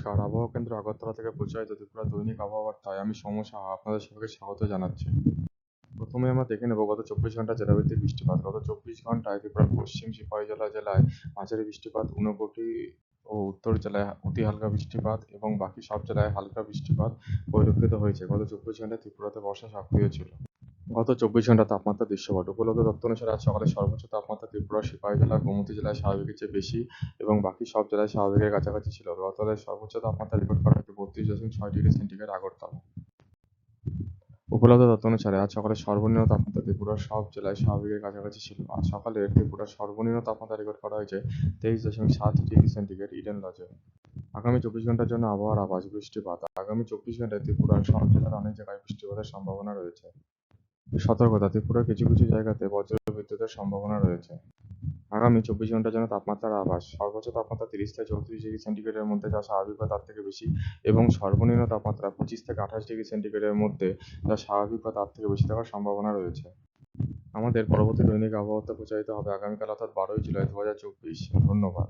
নমস্কার। আবহাওয়া কেন্দ্র আগরতলা থেকে প্রচারিত ত্রিপুরা দৈনিক আবহাওয়া বার্তায় আমি সৌম সাহা আপনাদের সবাইকে স্বাগত জানাচ্ছি। প্রথমে আমরা দেখে নেব গত চব্বিশ ঘণ্টা জেলাভিত্তিক বৃষ্টিপাত। গত চব্বিশ ঘন্টায় ত্রিপুরার পশ্চিম সিপাহীজলা জেলায় মাঝারি বৃষ্টিপাত, ঊনকোটি ও উত্তর জেলায় অতি হালকা বৃষ্টিপাত এবং বাকি সব জেলায় হালকা বৃষ্টিপাত পরিলক্ষিত হয়েছে। গত চব্বিশ ঘন্টায় ত্রিপুরাতে বর্ষা সক্রিয় ছিল। গত চব্বিশ ঘণ্টা তাপমাত্রা দৃশ্যপট। উপলব্ধ তথ্য অনুসারে আজ সকালে সর্বোচ্চ তাপমাত্রা ত্রিপুরা, সিপাহী জেলা গোমতী জেলায় স্বাভাবিকের চেয়ে বেশি এবং বাকি সব জেলায় স্বাভাবিকের কাছাকাছি ছিল। গতকালের সর্বোচ্চ তাপমাত্রা রেকর্ড করা হয়েছে বত্রিশ দশমিক ছয় ডিগ্রি সেন্টিগ্রেড আগরতলা। উপলব্ধ তথ্য অনুসারে আজ সকালে সর্বনিম্ন তাপমাত্রা ত্রিপুরার সব জেলায় স্বাভাবিকের কাছাকাছি ছিল। আজ সকালে ত্রিপুরার সর্বনিম্ন তাপমাত্রা রেকর্ড করা হয়েছে তেইশ দশমিক সাত ডিগ্রি সেন্টিগ্রেড ইডেন লজে। আগামী চব্বিশ ঘণ্টার জন্য আবহাওয়ার আবাস বৃষ্টিপাত। আগামী চব্বিশ ঘন্টায় ত্রিপুরার সব জেলার অনেক জায়গায় বৃষ্টিপাতের সম্ভাবনা রয়েছে। সতর্কতা, ত্রিপুরার কিছু কিছু জায়গাতে বজ্র বিদ্যুতের সম্ভাবনা রয়েছে। আগামী চব্বিশ ঘণ্টার জন্য তাপমাত্রার আবাস সর্বোচ্চ তাপমাত্রা তিরিশ থেকে চৌত্রিশ ডিগ্রি সেন্টিগ্রেডের মধ্যে, যা স্বাভাবিক বা তার থেকে বেশি, এবং সর্বনিম্ন তাপমাত্রা পঁচিশ থেকে আঠাশ ডিগ্রি সেন্টিগ্রেডের মধ্যে, যা স্বাভাবিক বা তার থেকে বেশি থাকার সম্ভাবনা রয়েছে। আমাদের পরবর্তী দৈনিক আবহাওয়াতে প্রচারিত হবে আগামীকাল অর্থাৎ বারোই জুলাই দু হাজার চব্বিশ। ধন্যবাদ।